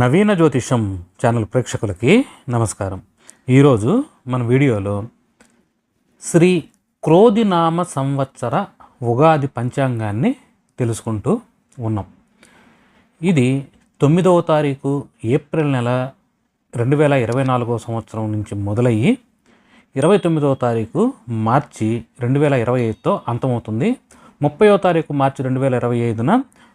నవీన జ్యోతిషం ఛానల్ ప్రేక్షకులకి నమస్కారం. ఈరోజు మన వీడియోలో శ్రీ క్రోధినామ సంవత్సర ఉగాది పంచాంగాన్ని తెలుసుకుంటూ ఉన్నాం. ఇది తొమ్మిదవ తారీఖు ఏప్రిల్ నెల రెండు వేల ఇరవై నాలుగవ సంవత్సరం నుంచి మొదలయ్యి ఇరవై తొమ్మిదవ తారీఖు మార్చి రెండు వేల ఇరవై ఐదుతో అంతమవుతుంది. ముప్పైవ తారీఖు మార్చి రెండు వేల ఇరవై ఐదున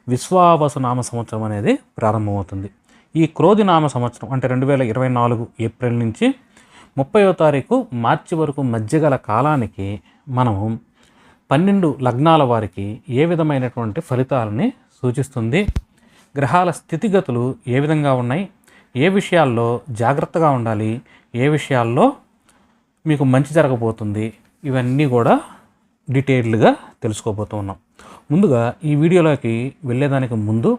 విశ్వావసనామ సంవత్సరం అనేది ప్రారంభమవుతుంది. ఈ క్రోధి నామ సంవత్సరం అంటే రెండు వేల ఇరవై నాలుగు ఏప్రిల్ నుంచి ముప్పైవ తారీఖు మార్చి వరకు మధ్యగల కాలానికి మనము పన్నెండు లగ్నాల వారికి ఏ విధమైనటువంటి ఫలితాలని సూచిస్తుంది? గ్రహాల స్థితిగతులు ఏ విధంగా ఉన్నాయి? ఏ విషయాల్లో జాగ్రత్తగా ఉండాలి? ఏ విషయాల్లో మీకు మంచి జరగబోతుంది? ఇవన్నీ కూడా డీటెయిల్డ్గా తెలుసుకోబోతున్నాం. ముందుగా ఈ వీడియోలోకి వెళ్ళేదానికి ముందు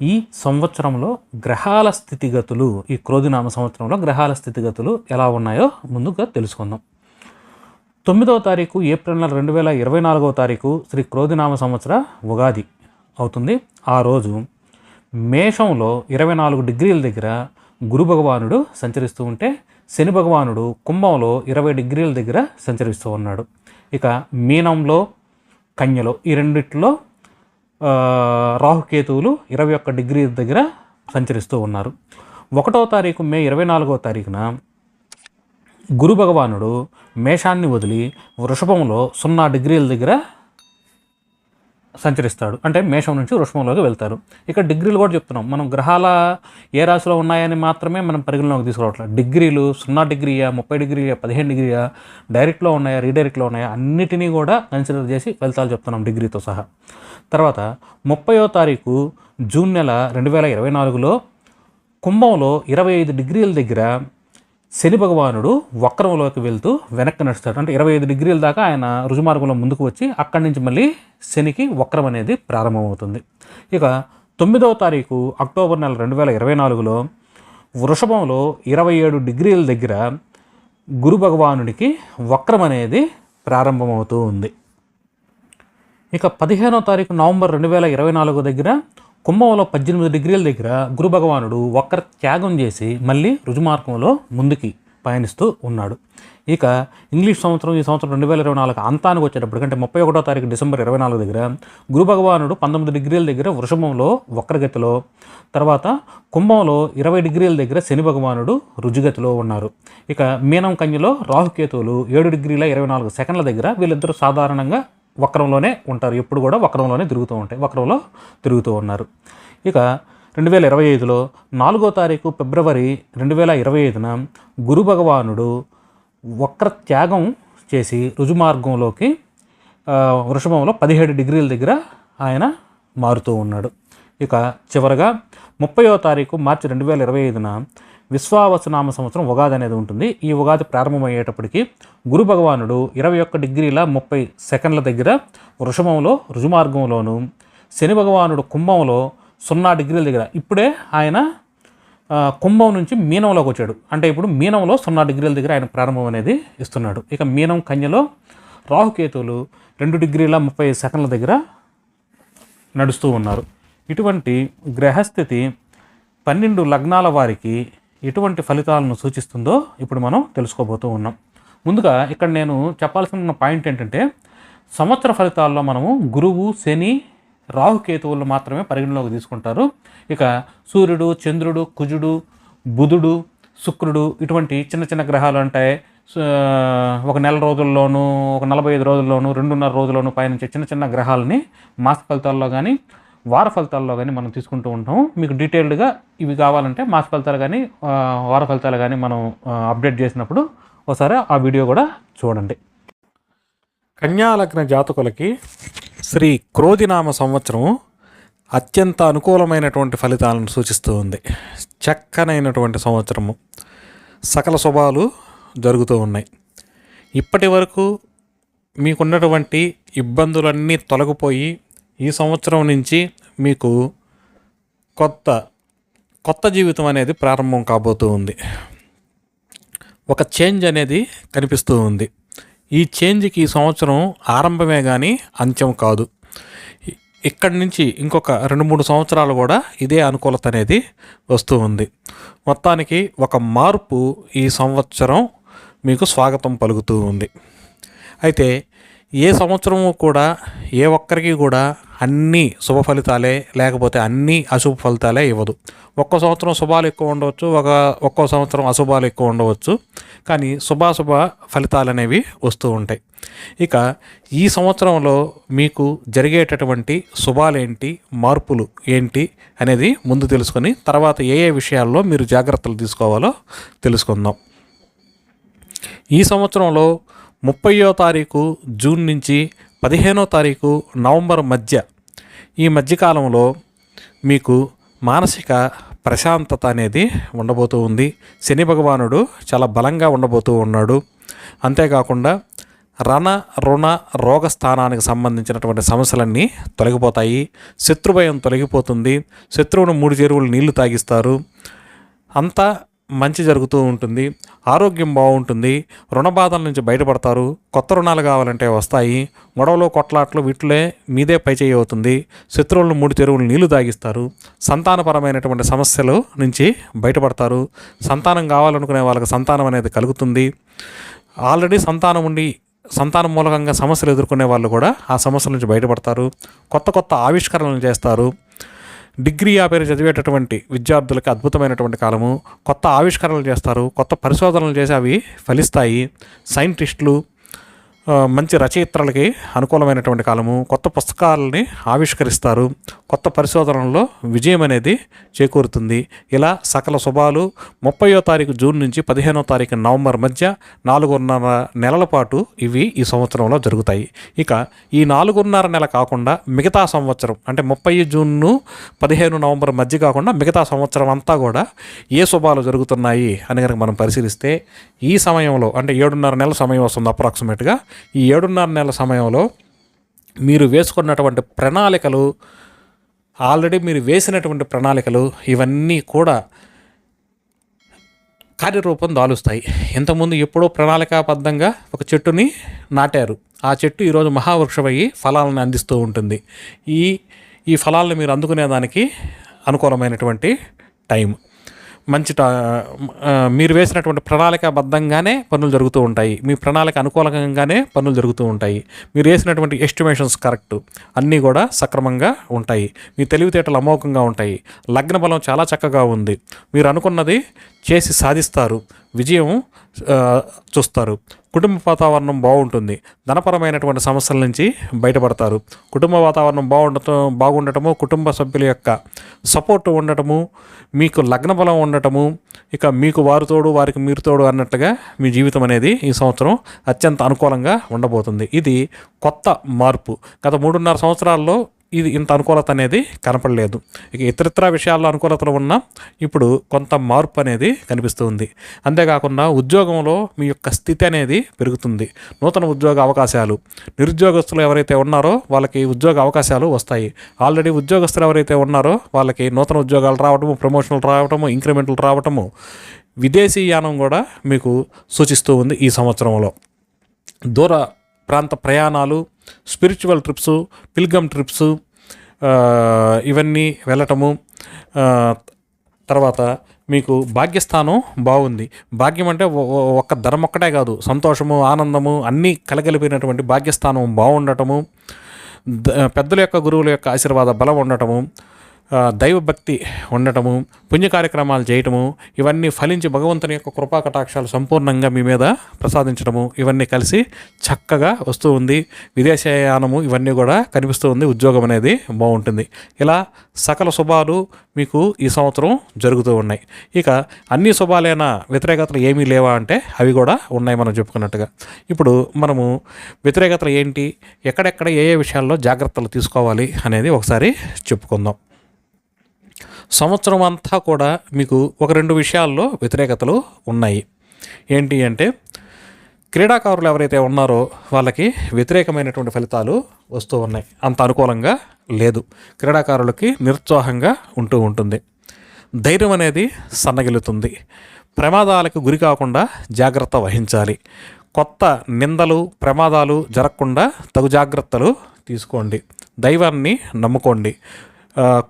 ఈ సంవత్సరంలో గ్రహాల స్థితిగతులు ఈ క్రోధినామ సంవత్సరంలో గ్రహాల స్థితిగతులు ఎలా ఉన్నాయో ముందుగా తెలుసుకుందాం. తొమ్మిదవ తారీఖు ఏప్రిల్ నెల రెండు వేల ఇరవై నాలుగవ తారీఖు శ్రీ క్రోధినామ సంవత్సర ఉగాది అవుతుంది. ఆ రోజు మేషంలో ఇరవై నాలుగు డిగ్రీల దగ్గర గురు భగవానుడు సంచరిస్తూ ఉంటే శని భగవానుడు కుంభంలో ఇరవై డిగ్రీల దగ్గర సంచరిస్తూ ఉన్నాడు. ఇక మీనంలో కన్యలో ఈ రెండిట్లో రాహుకేతువులు ఇరవై ఒక్క డిగ్రీ దగ్గర సంచరిస్తూ ఉన్నారు. ఒకటో తారీఖు మే ఇరవై నాలుగో తారీఖున గురు భగవానుడు మేషాన్ని వదిలి వృషభంలో సున్నా డిగ్రీల దగ్గర సంచరిస్తాడు. అంటే మేషం నుంచి వృషభంలోకి వెళ్తారు. ఇక్కడ డిగ్రీలు కూడా చెప్తున్నాం. మనం గ్రహాల ఏ రాశిలో ఉన్నాయని మాత్రమే మనం పరిగణలోకి తీసుకోవట్లేదు. డిగ్రీలు సున్నా డిగ్రీయా ముప్పై డిగ్రీయా పదిహేను డిగ్రీయా డైరెక్ట్లో ఉన్నాయా రీడైరెక్ట్లో ఉన్నాయా అన్నిటినీ కూడా కన్సిడర్ చేసి ఫలితాలు చెప్తున్నాం డిగ్రీతో సహా. తర్వాత ముప్పయో తారీఖు జూన్ నెల రెండు వేల ఇరవై నాలుగులో కుంభంలో ఇరవై ఐదు డిగ్రీల దగ్గర శని భగవానుడు వక్రంలోకి వెళ్తూ వెనక్కి నడుస్తాడు. అంటే ఇరవై ఐదు డిగ్రీల దాకా ఆయన రుజుమార్గంలో ముందుకు వచ్చి అక్కడి నుంచి మళ్ళీ శనికి వక్రం అనేది ప్రారంభమవుతుంది. ఇక తొమ్మిదవ తారీఖు అక్టోబర్ నెల రెండు వేల ఇరవై నాలుగులో వృషభంలో ఇరవై ఏడు డిగ్రీల దగ్గర గురు భగవానుడికి వక్రం అనేది ప్రారంభమవుతూ ఉంది. ఇక పదిహేనో తారీఖు నవంబర్ రెండు వేల ఇరవై నాలుగు దగ్గర కుంభంలో పద్దెనిమిది డిగ్రీల దగ్గర గురు భగవానుడు వక్ర త్యాగం చేసి మళ్ళీ రుజుమార్గంలో ముందుకి పయనిస్తూ ఉన్నాడు. ఇక ఇంగ్లీష్ సంవత్సరం ఈ సంవత్సరం రెండు వేల ఇరవై నాలుగు అంతానికి వచ్చేటప్పుడు అంటే ముప్పై ఒకటో తారీఖు డిసెంబర్ ఇరవై నాలుగు దగ్గర గురు భగవానుడు పంతొమ్మిది డిగ్రీల దగ్గర వృషభంలో వక్రగతిలో తర్వాత కుంభంలో ఇరవై డిగ్రీల దగ్గర శని భగవానుడు రుజుగతిలో ఉన్నారు. ఇక మీనం కన్యలో రాహుకేతువులు ఏడు డిగ్రీల ఇరవై నాలుగు సెకండ్ల దగ్గర వీళ్ళిద్దరూ సాధారణంగా వక్రంలోనే ఉంటారు. ఎప్పుడు కూడా వక్రంలోనే తిరుగుతూ ఉంటాయి. వక్రంలో తిరుగుతూ ఉన్నారు. ఇక రెండు వేల ఇరవై ఐదులో నాలుగో తారీఖు ఫిబ్రవరి రెండు వేల ఇరవై ఐదున గురు భగవానుడు వక్ర త్యాగం చేసి రుజుమార్గంలోకి వృషభంలో పదిహేడు డిగ్రీల దగ్గర ఆయన మారుతూ ఉన్నాడు. ఇక చివరగా ముప్పయో తారీఖు మార్చి రెండు వేల ఇరవై ఐదున విశ్వావసనామ సంవత్సరం ఉగాది అనేది ఉంటుంది. ఈ ఉగాది ప్రారంభమయ్యేటప్పటికి గురు భగవానుడు ఇరవై ఒక్క డిగ్రీల ముప్పై సెకండ్ల దగ్గర వృషభంలో రుజుమార్గంలోను శని భగవానుడు కుంభంలో సున్నా డిగ్రీల దగ్గర ఇప్పుడే ఆయన కుంభం నుంచి మీనంలోకి వచ్చాడు. అంటే ఇప్పుడు మీనంలో సున్నా డిగ్రీల దగ్గర ఆయన ప్రారంభం అనేది ఇస్తున్నాడు. ఇక మీనం కన్యలో రాహుకేతువులు రెండు డిగ్రీల ముప్పై సెకండ్ల దగ్గర నడుస్తూ ఉన్నారు. ఇటువంటి గ్రహస్థితి పన్నెండు లగ్నాల వారికి ఎటువంటి ఫలితాలను సూచిస్తుందో ఇప్పుడు మనం తెలుసుకోబోతూ ఉన్నాం. ముందుగా ఇక్కడ నేను చెప్పాల్సిన పాయింట్ ఏంటంటే సంవత్సర ఫలితాల్లో మనము గురువు శని రాహుకేతువులు మాత్రమే పరిగణలోకి తీసుకుంటారు. ఇక సూర్యుడు చంద్రుడు కుజుడు బుధుడు శుక్రుడు ఇటువంటి చిన్న చిన్న గ్రహాలు ఉంటాయి ఒక నెల రోజుల్లోనూ ఒక నలభై ఐదు రోజుల్లోనూ రెండున్నర రోజుల్లోనూ పయనించే చిన్న చిన్న గ్రహాలని మాస ఫలితాల్లో కానీ వార ఫలితాల్లో కానీ మనం తీసుకుంటూ ఉంటాం. మీకు డీటెయిల్డ్గా ఇవి కావాలంటే మాస ఫలితాలు కానీ వార ఫలితాలు కానీ మనం అప్డేట్ చేసినప్పుడు ఒకసారి ఆ వీడియో కూడా చూడండి. కన్యాలగ్న జాతకులకి శ్రీ క్రోధినామ సంవత్సరం అత్యంత అనుకూలమైనటువంటి ఫలితాలను సూచిస్తూ ఉంది. చక్కనైనటువంటి సంవత్సరము. సకల శుభాలు జరుగుతూ ఉన్నాయి. ఇప్పటి వరకు మీకున్నటువంటి ఇబ్బందులన్నీ తొలగిపోయి ఈ సంవత్సరం నుంచి మీకు కొత్త కొత్త జీవితం అనేది ప్రారంభం కాబోతూ ఉంది. ఒక చేంజ్ అనేది కనిపిస్తూ ఉంది. ఈ చేంజ్కి ఈ సంవత్సరం ఆరంభమే కానీ అంత్యం కాదు. ఇక్కడి నుంచి ఇంకొక రెండు మూడు సంవత్సరాలు కూడా ఇదే అనుకూలత అనేది వస్తూ ఉంది. మొత్తానికి ఒక మార్పు ఈ సంవత్సరం మీకు స్వాగతం పలుకుతూ ఉంది. అయితే ఏ సంవత్సరము కూడా ఏ ఒక్కరికి కూడా అన్ని శుభ ఫలితాలే లేకపోతే అన్ని అశుభ ఫలితాలే ఇవ్వదు. ఒక్క సంవత్సరం శుభాలు ఎక్కువ ఉండవచ్చు ఒక ఒక్కో సంవత్సరం అశుభాలు ఎక్కువ ఉండవచ్చు. కానీ శుభాశుభ ఫలితాలు అనేవి వస్తూ ఉంటాయి. ఇక ఈ సంవత్సరంలో మీకు జరిగేటటువంటి శుభాలేంటి మార్పులు ఏంటి అనేది ముందు తెలుసుకొని తర్వాత ఏ ఏ విషయాల్లో మీరు జాగ్రత్తలు తీసుకోవాలో తెలుసుకుందాం. ఈ సంవత్సరంలో ముప్పయో తారీఖు జూన్ నుంచి పదిహేనో తారీఖు నవంబర్ మధ్య ఈ మధ్యకాలంలో మీకు మానసిక ప్రశాంతత అనేది ఉండబోతూ ఉంది. శని భగవానుడు చాలా బలంగా ఉండబోతూ ఉన్నాడు. అంతేకాకుండా రణ రుణ రోగ స్థానానికి సంబంధించినటువంటి సమస్యలన్నీ తొలగిపోతాయి. శత్రుభయం తొలగిపోతుంది. శత్రువును మూడు చెరువులు నీళ్ళు తాగిస్తారు. అంతా మంచి జరుగుతూ ఉంటుంది ఆరోగ్యం బాగుంటుంది రుణ బాధల నుంచి బయటపడతారు కొత్త రుణాలు కావాలంటే వస్తాయి గొడవలు కొట్లాట్లు వీటిలే మీదే పై చేయి అవుతుంది శత్రువులను మూడు చెరువులు నీళ్ళు తాగిస్తారు సంతానపరమైనటువంటి సమస్యలు నుంచి బయటపడతారు సంతానం కావాలనుకునే వాళ్ళకి సంతానం అనేది కలుగుతుంది ఆల్రెడీ సంతానం ఉండి సంతానం మూలకంగా సమస్యలు ఎదుర్కొనే వాళ్ళు కూడా ఆ సమస్యల నుంచి బయటపడతారు కొత్త కొత్త ఆవిష్కరణలు చేస్తారు డిగ్రీ ఆ పేరు చదివేటటువంటి విద్యార్థులకు అద్భుతమైనటువంటి కాలము. కొత్త ఆవిష్కరణలు చేస్తారు. కొత్త పరిశోధనలు చేసి అవి ఫలిస్తాయి. సైంటిస్టులు మంచి రచయిత్రలకి అనుకూలమైనటువంటి కాలము. కొత్త పుస్తకాలని ఆవిష్కరిస్తారు. కొత్త పరిశోధనల్లో విజయం అనేది చేకూరుతుంది. ఇలా సకల శుభాలు ముప్పయో తారీఖు జూన్ నుంచి పదిహేనో తారీఖు నవంబర్ మధ్య నాలుగున్నర నెలల పాటు ఇవి ఈ సంవత్సరంలో జరుగుతాయి. ఇక ఈ నాలుగున్నర నెల కాకుండా మిగతా సంవత్సరం అంటే ముప్పై జూన్ను పదిహేను నవంబర్ మధ్య కాకుండా మిగతా సంవత్సరం అంతా కూడా ఏ శుభాలు జరుగుతున్నాయి అని కనుక మనం పరిశీలిస్తే ఈ సమయంలో అంటే ఏడున్నర నెలల సమయం వస్తుంది అప్రాక్సిమేట్గా. ఈ ఏడున్నర నెలల సమయంలో మీరు వేసుకున్నటువంటి ప్రణాళికలు ఆల్రెడీ మీరు వేసినటువంటి ప్రణాళికలు ఇవన్నీ కూడా కార్యరూపం దాలుస్తాయి. ఇంతకుముందు ఎప్పుడో ప్రణాళికాబద్ధంగా ఒక చెట్టుని నాటారు. ఆ చెట్టు ఈరోజు మహావృక్షమయ్యి ఫలాలను అందిస్తూ ఉంటుంది. ఈ ఈ ఫలాలను మీరు అందుకునేదానికి అనుకూలమైనటువంటి టైం మంచి మీరు వేసినటువంటి ప్రణాళికాబద్ధంగానే పనులు జరుగుతూ ఉంటాయి. మీ ప్రణాళిక అనుకూలంగానే పనులు జరుగుతూ ఉంటాయి. మీరు వేసినటువంటి ఎస్టిమేషన్స్ కరెక్ట్ అన్నీ కూడా సక్రమంగా ఉంటాయి. మీ తెలివితేటలు అమోఘంగా ఉంటాయి. లగ్న బలం చాలా చక్కగా ఉంది. మీరు అనుకున్నది చేసి సాధిస్తారు. విజయం చూస్తారు. కుటుంబ వాతావరణం బాగుంటుంది. ధనపరమైనటువంటి సమస్యల నుంచి బయటపడతారు. కుటుంబ వాతావరణం బాగుండటం బాగుండటము కుటుంబ సభ్యుల యొక్క సపోర్ట్ ఉండటము మీకు లగ్న బలం ఉండటము ఇక మీకు వారు తోడు వారికి మీరు తోడు అన్నట్లుగా మీ జీవితం అనేది ఈ సంవత్సరం అత్యంత అనుకూలంగా ఉండబోతుంది. ఇది కొత్త మార్పు. గత మూడున్నర సంవత్సరాల్లో ఇది ఇంత అనుకూలత అనేది కనపడలేదు. ఇక ఇతరితర విషయాల్లో అనుకూలతలు ఉన్నా ఇప్పుడు కొంత మార్పు అనేది కనిపిస్తుంది. అంతేకాకుండా ఉద్యోగంలో మీ యొక్క స్థితి అనేది పెరుగుతుంది. నూతన ఉద్యోగ అవకాశాలు. నిరుద్యోగస్తులు ఎవరైతే ఉన్నారో వాళ్ళకి ఉద్యోగ అవకాశాలు వస్తాయి. ఆల్రెడీ ఉద్యోగస్తులు ఎవరైతే ఉన్నారో వాళ్ళకి నూతన ఉద్యోగాలు రావటము ప్రమోషన్లు రావటము ఇంక్రిమెంట్లు రావటము విదేశీ యానం కూడా మీకు సూచిస్తూ ఉంది ఈ సంవత్సరంలో. దూర ప్రాంత ప్రయాణాలు స్పిరిచువల్ ట్రిప్స్ పిల్గమ్ ట్రిప్స్ ఇవన్నీ వెళ్ళటము తర్వాత మీకు భాగ్యస్థానం బాగుంది. భాగ్యం అంటే ఒ- ఒక్క ధనం ఒక్కటే కాదు. సంతోషము ఆనందము అన్నీ కలగలిపినటువంటి భాగ్యస్థానం బాగుండటము పెద్దల యొక్క గురువుల యొక్క ఆశీర్వాద బలం ఉండటము దైవభక్తి ఉండటము పుణ్య కార్యక్రమాలు చేయటము ఇవన్నీ ఫలించి భగవంతుని యొక్క కృపా కటాక్షాలు సంపూర్ణంగా మీ మీద ప్రసాదించడము ఇవన్నీ కలిసి చక్కగా వస్తూ ఉంది. విదేశయానము ఇవన్నీ కూడా కనిపిస్తూ ఉంది. ఉద్యోగం అనేది బాగుంటుంది. ఇలా సకల శుభాలు మీకు ఈ సంవత్సరం జరుగుతూ ఉన్నాయి. ఇక అన్ని శుభాలైన వ్యతిరేకతలు ఏమీ లేవా అంటే అవి కూడా ఉన్నాయి మనం చెప్పుకున్నట్టుగా. ఇప్పుడు మనము వ్యతిరేకతలు ఏంటి ఎక్కడెక్కడ ఏ ఏ విషయాల్లో జాగ్రత్తలు తీసుకోవాలి అనేది ఒకసారి చెప్పుకుందాం. సంవత్సరం అంతా కూడా మీకు ఒక రెండు విషయాల్లో వ్యతిరేకతలు ఉన్నాయి. ఏంటి అంటే క్రీడాకారులు ఎవరైతే ఉన్నారో వాళ్ళకి వ్యతిరేకమైనటువంటి ఫలితాలు వస్తూ ఉన్నాయి. అంత అనుకూలంగా లేదు. క్రీడాకారులకి నిరుత్సాహంగా ఉంటూ ఉంటుంది. ధైర్యం అనేది సన్నగిలుతుంది ప్రమాదాలకు గురి కాకుండా జాగ్రత్త వహించాలి. కొత్త నిందలు ప్రమాదాలు జరగకుండా తగు జాగ్రత్తలు తీసుకోండి. దైవాన్ని నమ్ముకోండి.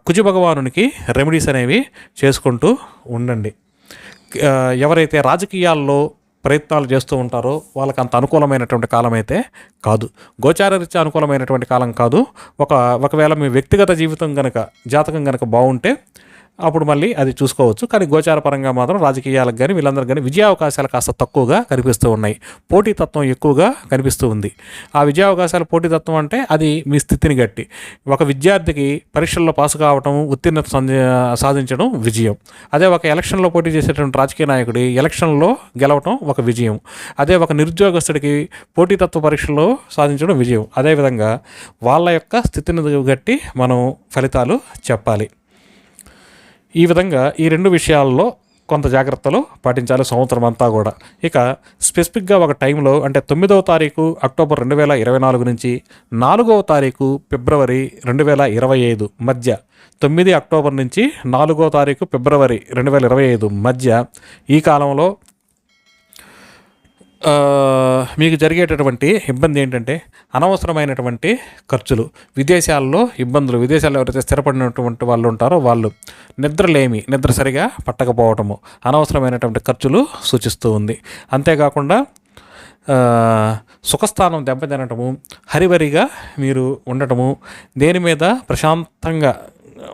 కుజ భగవానునికి రెమెడీస్ అనేవి చేసుకుంటూ ఉండండి. ఎవరైతే రాజకీయాల్లో ప్రయత్నాలు చేస్తూ ఉంటారో వాళ్ళకి అంత అనుకూలమైనటువంటి కాలం అయితే కాదు. గోచారరీత్యా అనుకూలమైనటువంటి కాలం కాదు. ఒక ఒకవేళ మీ వ్యక్తిగత జీవితం కనుక జాతకం కనుక బాగుంటే అప్పుడు మళ్ళీ అది చూసుకోవచ్చు. కానీ గోచార పరంగా మాత్రం రాజకీయాలకు కానీ వీళ్ళందరికీ కానీ విజయావకాశాలు కాస్త తక్కువగా కనిపిస్తూ ఉన్నాయి. పోటీతత్వం ఎక్కువగా కనిపిస్తూ ఉంది. ఆ విజయావకాశాలు పోటీతత్వం అంటే అది మీ స్థితిని గట్టి. ఒక విద్యార్థికి పరీక్షల్లో పాస్ కావటం ఉత్తీర్ణత సాధించడం విజయం. అదే ఒక ఎలక్షన్లో పోటీ చేసేటువంటి రాజకీయ నాయకుడి ఎలక్షన్లో గెలవటం ఒక విజయం. అదే ఒక నిరుద్యోగస్తుడికి పోటీతత్వ పరీక్షల్లో సాధించడం విజయం. అదేవిధంగా వాళ్ళ యొక్క స్థితిని గట్టి మనం ఫలితాలు చెప్పాలి. ఈ విధంగా ఈ రెండు విషయాల్లో కొంత జాగ్రత్తలు పాటించాలి సంవత్సరం అంతా కూడా. ఇక స్పెసిఫిక్గా ఒక టైంలో అంటే తొమ్మిదవ తారీఖు అక్టోబర్ రెండు వేల ఇరవై నాలుగు నుంచి నాలుగవ తారీఖు ఫిబ్రవరి రెండు వేల ఇరవై ఐదు మధ్య తొమ్మిది అక్టోబర్ నుంచి నాలుగో తారీఖు ఫిబ్రవరి రెండు వేల ఇరవై ఐదు మధ్య ఈ కాలంలో మీకు జరిగేటటువంటి ఇబ్బంది ఏంటంటే అనవసరమైనటువంటి ఖర్చులు విదేశాల్లో ఇబ్బందులు విదేశాల్లో ఎవరైతే స్థిరపడినటువంటి వాళ్ళు ఉంటారో వాళ్ళు నిద్రలేమి నిద్ర సరిగా పట్టకపోవటము అనవసరమైనటువంటి ఖర్చులు సూచిస్తూ ఉంది. అంతేకాకుండా సుఖస్థానం దెబ్బతినటము హరివరిగా మీరు ఉండటము దేని మీద ప్రశాంతంగా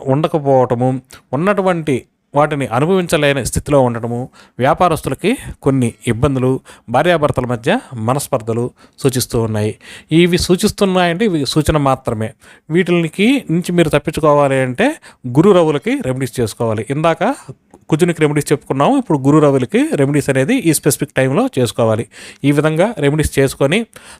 ఉండకపోవటము ఉన్నటువంటి వాటిని అనుభవించలేని స్థితిలో ఉండటము వ్యాపారస్తులకి కొన్ని ఇబ్బందులు భార్యాభర్తల మధ్య మనస్పర్ధలు సూచిస్తూ ఉన్నాయి. ఇవి సూచిస్తున్నాయంటే ఇవి సూచన మాత్రమే. వీటికి నుంచి మీరు తప్పించుకోవాలి అంటే గురు రవులకి రెమెడీస్ చేసుకోవాలి. ఇందాక కుజునికి రెమెడీస్ చెప్పుకున్నాము. ఇప్పుడు గురు రవులకి రెమెడీస్ అనేది ఈ స్పెసిఫిక్ టైంలో చేసుకోవాలి. ఈ విధంగా రెమెడీస్ చేసుకొని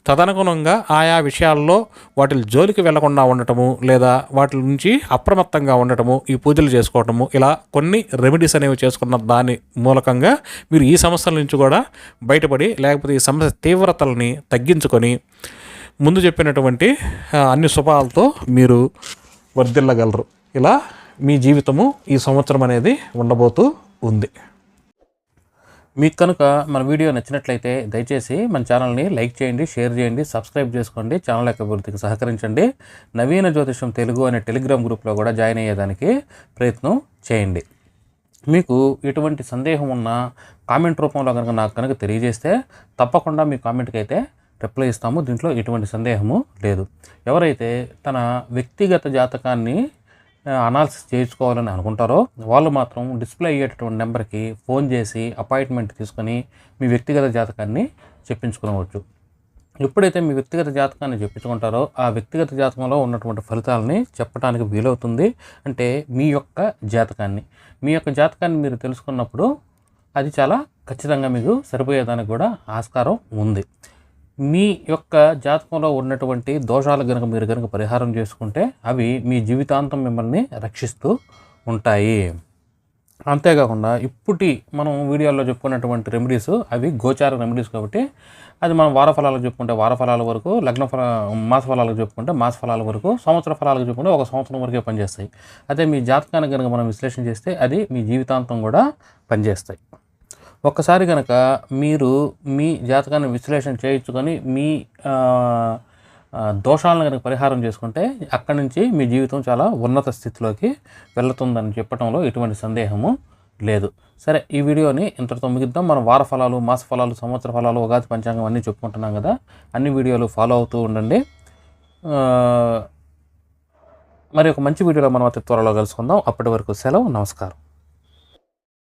తదనుగుణంగా ఆయా విషయాల్లో వాటి జోలికి వెళ్ళకుండా ఉండటము లేదా వాటి నుంచి అప్రమత్తంగా ఉండటము ఈ పూజలు చేసుకోవటము ఇలా కొన్ని రెమెడీస్ అనేవి చేసుకున్న దాని మూలకంగా మీరు ఈ సమస్యల నుంచి కూడా బయటపడి లేకపోతే ఈ సమస్య తీవ్రతల్ని తగ్గించుకొని ముందు చెప్పినటువంటి అన్ని శుభాలతో మీరు వర్ధిల్లగలరు. ఇలా మీ జీవితము ఈ సంవత్సరం అనేది ఉండబోతూ ఉంది. మీకు కనుక మన వీడియో నచ్చినట్లయితే దయచేసి మన ఛానల్ని లైక్ చేయండి షేర్ చేయండి సబ్స్క్రైబ్ చేసుకోండి ఛానల్ యొక్క అభివృద్ధికి సహకరించండి. నవీన జ్యోతిషం తెలుగు అనే టెలిగ్రామ్ గ్రూప్లో కూడా జాయిన్ అయ్యేదానికి ప్రయత్నం చేయండి. మీకు ఎటువంటి సందేహం ఉన్నా కామెంట్ రూపంలో కనుక నాకు కనుక తెలియజేస్తే తప్పకుండా మీ కామెంట్కి అయితే రిప్లై ఇస్తాము. దీంట్లో ఎటువంటి సందేహము లేదు. ఎవరైతే తన వ్యక్తిగత జాతకాన్ని అనాలిసిస్ చేయించుకోవాలని అనుకుంటారో వాళ్ళు మాత్రం డిస్ప్లే అయ్యేటటువంటి నెంబర్కి ఫోన్ చేసి అపాయింట్మెంట్ తీసుకొని మీ వ్యక్తిగత జాతకాన్ని చెప్పించుకోవచ్చు ఎప్పుడైతే మీ వ్యక్తిగత జాతకాన్ని చెప్పించుకుంటారో ఆ వ్యక్తిగత జాతకంలో ఉన్నటువంటి ఫలితాలని చెప్పడానికి వీలవుతుంది. అంటే మీ యొక్క జాతకాన్ని. మీ యొక్క జాతకాన్ని మీరు తెలుసుకున్నప్పుడు అది చాలా ఖచ్చితంగా మీకు సరిపోయేదానికి కూడా ఆస్కారం ఉంది. మీ యొక్క జాతకంలో ఉన్నటువంటి దోషాలు కనుక మీరు కనుక పరిహారం చేసుకుంటే అవి మీ జీవితాంతం మిమ్మల్ని రక్షిస్తూ ఉంటాయి. అంతేకాకుండా ఇప్పటి మనం వీడియోలో చెప్పుకున్నటువంటి రెమెడీస్ అవి గోచార రెమెడీస్ కాబట్టి అది మనం వార ఫలాలకు చెప్పుకుంటే వార ఫలాల వరకు లగ్న ఫల మాస ఫలాలకు చెప్పుకుంటే మాస ఫలాల వరకు సంవత్సర ఫలాలకు చెప్పుకుంటే ఒక సంవత్సరం వరకే పనిచేస్తాయి. అదే మీ జాతకాన్ని కనుక మనం విశ్లేషణ చేస్తే అది మీ జీవితాంతం కూడా పనిచేస్తాయి. ఒక్కసారి కనుక మీరు మీ జాతకాన్ని విశ్లేషణ చేయించుకొని మీ దోషాలను కనుక పరిహారం చేసుకుంటే అక్కడి నుంచి మీ జీవితం చాలా ఉన్నత స్థితిలోకి వెళుతుందని చెప్పడంలో ఎటువంటి సందేహము లేదు. సరే ఈ వీడియోని ఇంతటితో ముగిద్దాం. మనం వార ఫలాలు మాస ఫలాలు సంవత్సర ఫలాలు ఉగాది పంచాంగం అన్నీ చెప్పుకుంటున్నాం కదా. అన్ని వీడియోలు ఫాలో అవుతూ ఉండండి. మరి ఒక మంచి వీడియోలో మనం అతి త్వరలో కలుసుకుందాం. అప్పటి వరకు సెలవు నమస్కారం.